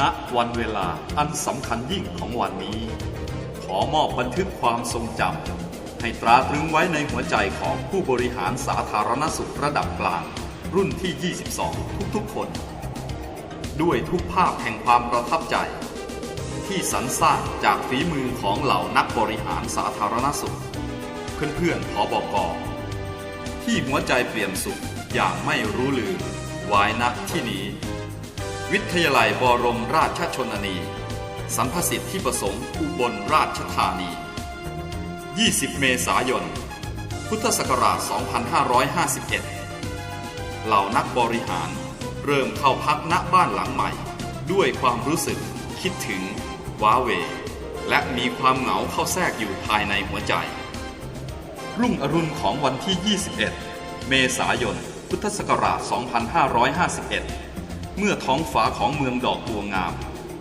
ณวันเวลาอันสำคัญยิ่งของวันนี้ ขอมอบบันทึกความทรงจำให้ตราตรึงไว้ในหัวใจของผู้บริหารสาธารณสุขระดับกลาง รุ่นที่ 22 ทุกๆคน ด้วยทุกภาพแห่งความประทับใจ ที่สรรสร้างจากฝีมือของเหล่านักบริหารสาธารณสุข เพื่อนๆพอบกที่หัวใจเปลี่ยนสุขอย่างไม่รู้ลืมไว้ณที่นี้ วิทยาลัยบรมราชชนนี สัมพสิทธิประสงค์อุบลราชธานี 20 เมษายน พุทธศักราช 2551 เหล่านักบริหาร เริ่มเข้าพักณบ้านหลังใหม่ ด้วยความรู้สึก คิดถึง ว้าเว และมีความเหงาเข้าแทรกอยู่ภายในหัวใจ รุ่งอรุณของวันที่ 21 เมษายน พุทธศักราช 2551 เมื่อท้องฟ้าของเมืองดอกบัวงาม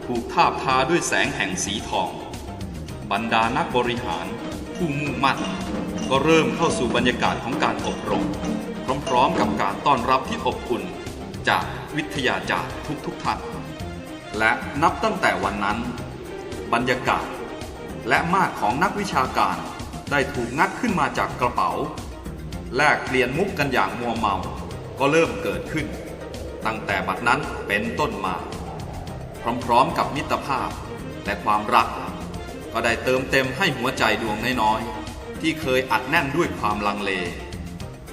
ถูกทาบทาด้วยแสงแห่งสีทอง บรรดานักบริหาร ผู้มุ่งมั่น ก็เริ่มเข้าสู่บรรยากาศของการอบรม พร้อมๆกับการต้อนรับที่อบอุ่น จากวิทยาจารย์ทุกๆท่านและนับตั้งแต่วันนั้น บรรยากาศ และมากของนักวิชาการได้ถูกงัดขึ้นมาจากกระเป๋า แลกเปลี่ยนมุกกันอย่างมัวเมา ก็เริ่มเกิดขึ้น ตั้งแต่บัดนั้นเป็นต้นมา พร้อมๆกับมิตรภาพและความรัก ก็ได้เติมเต็มให้หัวใจดวงน้อยๆที่เคยอัดแน่นด้วยความลังเล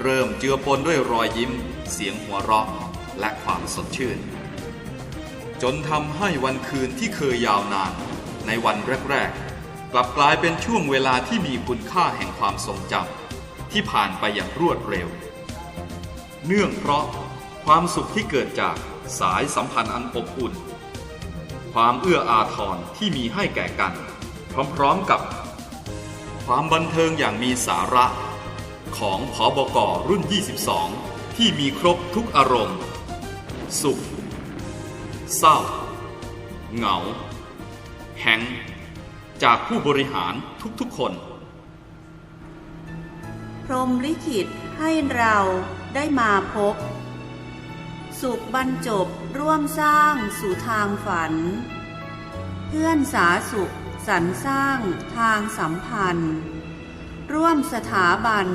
เริ่มเจือปนด้วยรอยยิ้ม เสียงหัวเราะและความสดชื่น จนทำให้วันคืนที่เคยยาวนานในวันแรกๆ กลับกลายเป็นช่วงเวลาที่มีคุณค่าแห่งความทรงจำที่ผ่านไปอย่างรวดเร็ว เนื่องเพราะ ความสุขที่เกิดจากสายสัมพันธ์อันอบอุ่น ความเอื้ออาทรที่มีให้แก่กัน พร้อมๆกับ ความบันเทิงอย่างมีสาระของผอบกรุ่น 22 ที่มีครบทุกอารมณ์ สุข เศร้า เหงา แหงจากผู้บริหารทุกๆคน พรมลิขิตให้เราได้มาพบ สุขบรรจบร่วมสร้างสู่ทางฝัน เพื่อนสาสุขสรรสร้างทางสัมพันธ์ ร่วมสถาบัน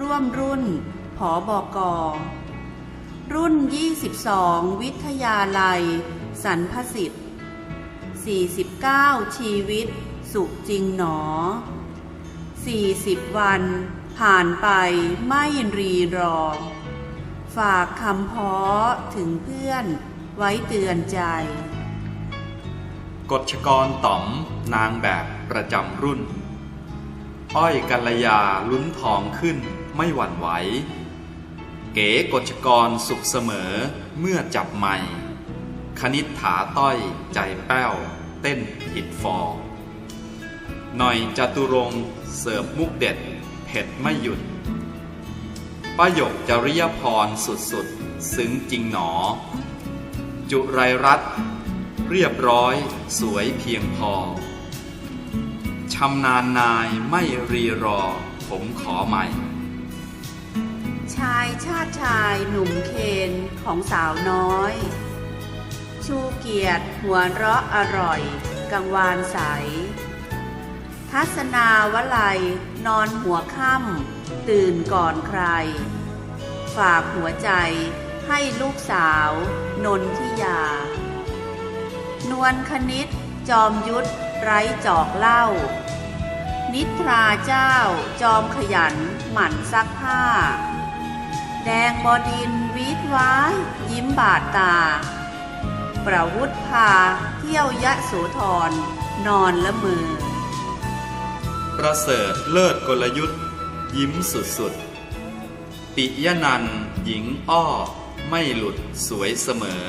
ร่วมรุ่นผอบอกอรุ่น 22 วิทยาลัยสรรพสิทธิ์49 ชีวิต สุขจริงหนอ 40 วัน ผ่านไปไม่รีรอ ฝากคำพ้อถึงเพื่อนไว้เตือนใจ กฎชกรต๋อมนางแบบประจำรุ่น อ้อยกัลยาลุ้นทองขึ้นไม่หวั่นไหว เก๋กฎชกรสุขเสมอเมื่อจับไม้คณิษฐาต้อยใจแป้ว เต้นผิดฟอร์หน่อยจตุรงเสิร์ฟมุกเด็ด เผ็ดไม่หยุด ประโยคจริยพรสุดๆซึ้งจริงหนอ จุไรรัตเรียบร้อยสวยเพียงพอชำนาญนายไม่รีรอ ผมขอใหม่ ชายชาติชายหนุ่มเคนของสาวน้อย ชูเกียรติหัวเราะอร่อย กังวานใส ทัศนาวลัยนอนหัวค่ำ ตื่นก่อนใคร ฝากหัวใจให้ลูกสาว นนทิยา นวลคณิตจอมยุทธไร้จอกเล้านิทราเจ้า จอมขยันหมั่นซักผ้า แดงบอดินวีดว้าย ยิ้มบาดตา ประวุธพาเที่ยวยะโสธรนอนละมือ ประเสริฐเลิศกลยุทธ์ ยิ้มสุดๆ ปิยนันหญิงอ้อ ไม่หลุดสวยเสมอ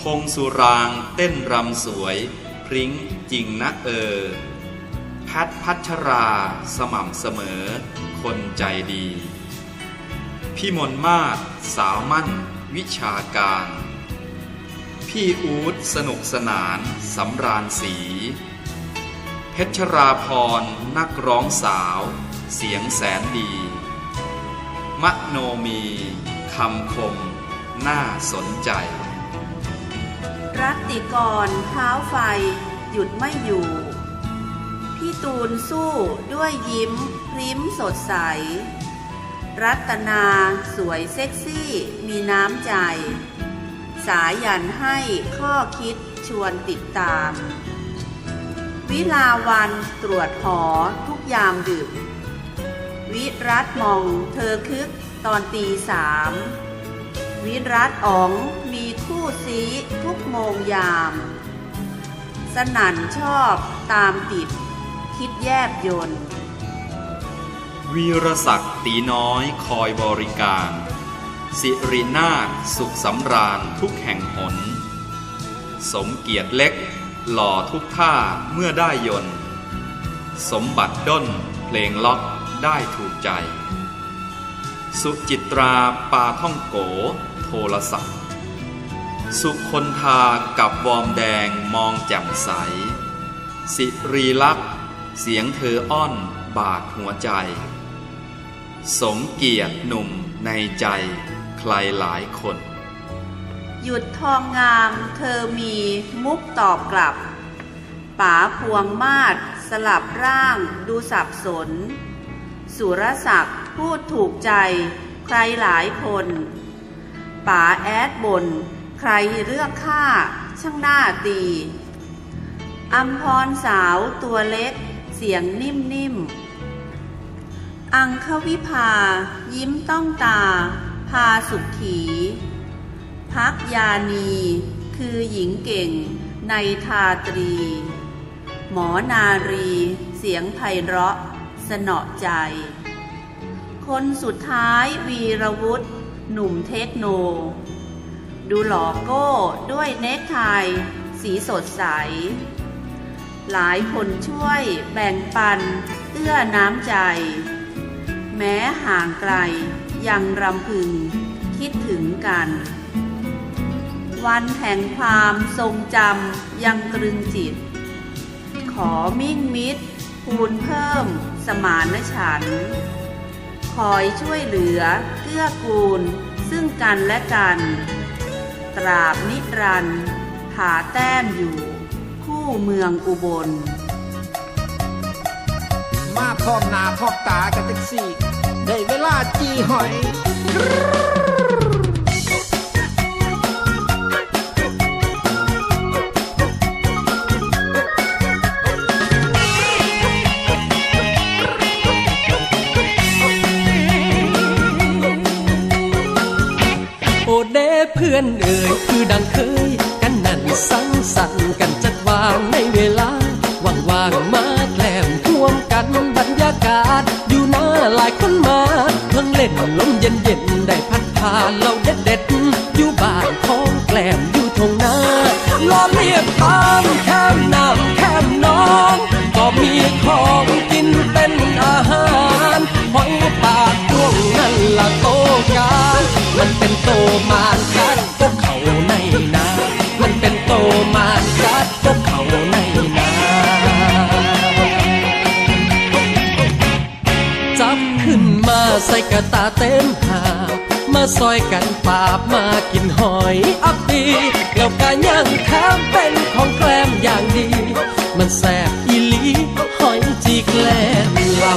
พงสุรางเต้นรำสวย พริ้งจริงนะเออแพทพัชราสม่ำเสมอ คนใจดี พี่มนมาศสาวมั่น วิชาการ พี่อูดสนุกสนานสำราญสีเพชรราพรนักร้องสาว เสียงแสนดี มโนมีคำคม น่าสนใจ รัตติกรเท้าไฟ หยุดไม่อยู่ พี่ตูนสู้ด้วยยิ้มพริ้มสดใส รัตนาสวยเซ็กซี่มีน้ำใจ สายันให้ข้อคิดชวนติดตาม วิลาวันตรวจหอทุกยามดึก วิรัตมองเธอคึกตอนตีสามวิรัตอ๋องมีคู่ซีทุกโมงยาม สนั่นชอบตามติด คิดแยบยนวีรศักดิ์ตีน้อยคอยบริการ สิรินาถสุขสำราญทุกแห่งหน สมเกียรติเล็ก หล่อทุกท่าเมื่อได้ยน สมบัติด้นเพลงล็อก ได้ถูกใจ สุจิตราปาท่องโก โทรศัพท์ สุคนทากับวอมแดงมองแจ่มใส สิรีลักษ์เสียงเธออ้อนบาดหัวใจ สมเกียรติหนุ่มในใจใครหลายคน หยุดทองงามเธอมีมุกตอบกลับป๋าพวงมาศสลับร่างดูสับสน สุรศักดิ์พูดถูกใจ ใครหลายคนป๋าแอดบน ใครเลือกข้าช่างหน้าตีอัมพรสาวตัวเล็ก เสียงนิ่มๆ อังควิภา ยิ้มต้องตา พาสุขขีพักยานี คือหญิงเก่งในทาตรี หมอนารี เสียงไพเราะ สนอใจ คนสุดท้ายวีรวุฒิหนุ่มเทคโน ดูหล่อโก้ด้วยเนคไทสีสดใส หลายคนช่วยแบ่งปันเอื้อน้ำใจ แม้ห่างไกลยังรำพึงคิดถึงกัน วันแห่งความทรงจำยังตรึงจิต ขอมิ่งมิตรคูณเพิ่ม สมานฉันคอยช่วยเหลือเกื้อกูล ซึ่งกันและกัน ตราบนิรันดร์ผาแต้มอยู่ คู่เมืองอุบล มาพร้อมหน้าพร้อมตากันแท็กซี่ ได้เวลาจีหอย เพื่อนเอ่ยคือดังเคย กันนั่นสังสรรค์กันจัดวางในเวลาว่างๆมาแกล้มท่วมกันบรรยากาศ อยู่หน้าหลายคนมาเพิ่งเล่นลมเย็นๆได้พัดพาเราเด็ดๆอยู่บ้านของแกล้มอยู่ทงนาล้อเลียบตามแคมน้ำแคมน้องก็มีของกินเป็นอาหารหอยปากดวงนั่นละโตกา มันเป็นโตมานกัดพวกเขาในนา มันเป็นโตมานกัดพวกเขาในนาจับขึ้นมาใส่กระตาเต็มหามาซอยกันปาบมากินหอยอับปีแล้วก็ย่างแถมเป็นของแกล้มอย่างดี มันแสบอีลีหอยจีแกล้มเรา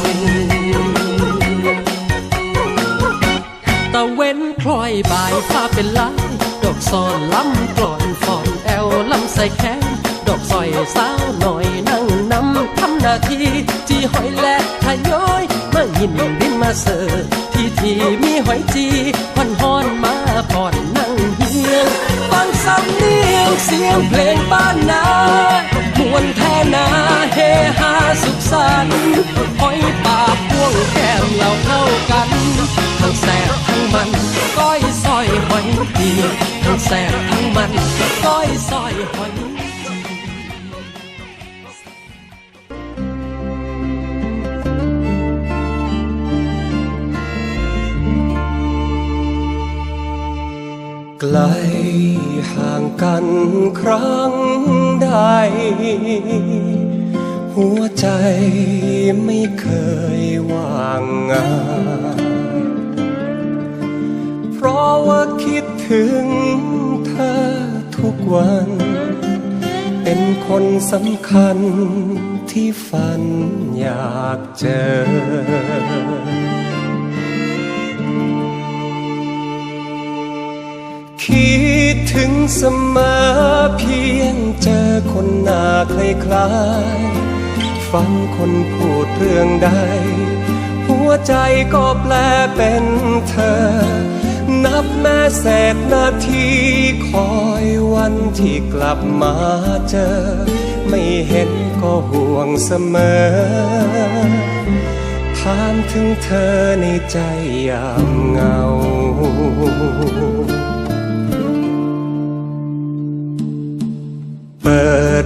เว้นคล้อยบายฟ้าเป็นลายดอกซอนล้ำกลอนฟอนแอวลำใส่แขนดอกซอยสาวหน่อยนั่งนำทำหน้าที่จีหอยและทยอยมายินดินมาเสิร์ฟที่ที่มีหอยจีควันฮอนมาผ่อนนั่งเฮียงฟังสำเนียงเสียงเพลงบ้านนามวนแทนาเฮฮาสุขสันต์หอยปากพวงแก ไม่เคยว่างงาน เพราะว่าคิดถึงเธอทุกวัน เป็นคนสำคัญที่ฝันอยากเจอ คิดถึงเสมอเพียงเจอคนหน้าคล้ายๆ ฟังคนพูดเรื่องใด หัวใจก็แปลเป็นเธอ นับแม่แสกนาทีคอยวันที่กลับมาเจอ ไม่เห็นก็ห่วงเสมอ ถามถึงเธอในใจยามเหงาเปิด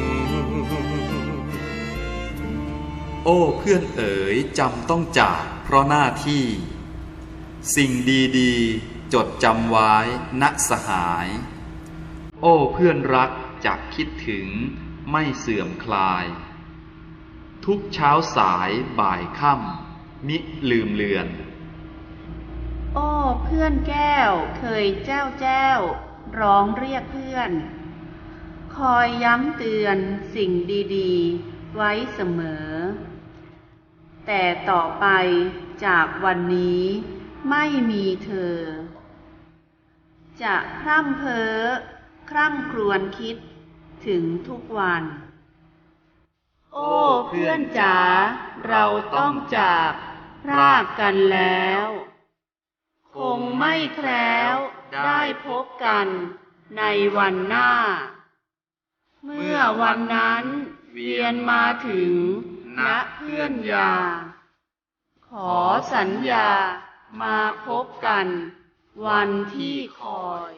โอ้เพื่อนเอ๋ยจำต้องจากเพราะหน้าที่ สิ่งดีๆ จดจำไว้ณสหาย โอ้เพื่อนรักจะคิดถึงไม่เสื่อมคลาย ทุกเช้าสายบ่ายค่ำมิลืมเลือน โอ้เพื่อนแก้วเคยแจ้วแจ้วร้องเรียกเพื่อน คอยย้ำเตือนสิ่งดีๆ ไว้เสมอ แต่ต่อไปจากวันนี้ไม่มีเธอ จะพร่ำเพ้อ คร่ำครวญคิดถึงทุกวัน โอ้เพื่อนจ๋าเราต้องจากพรากกันแล้ว คงไม่แคล้วได้พบกันในวันหน้า เมื่อวันนั้นเวียนมาถึง ณเพื่อนยา ขอสัญญามาพบกัน วันที่คอย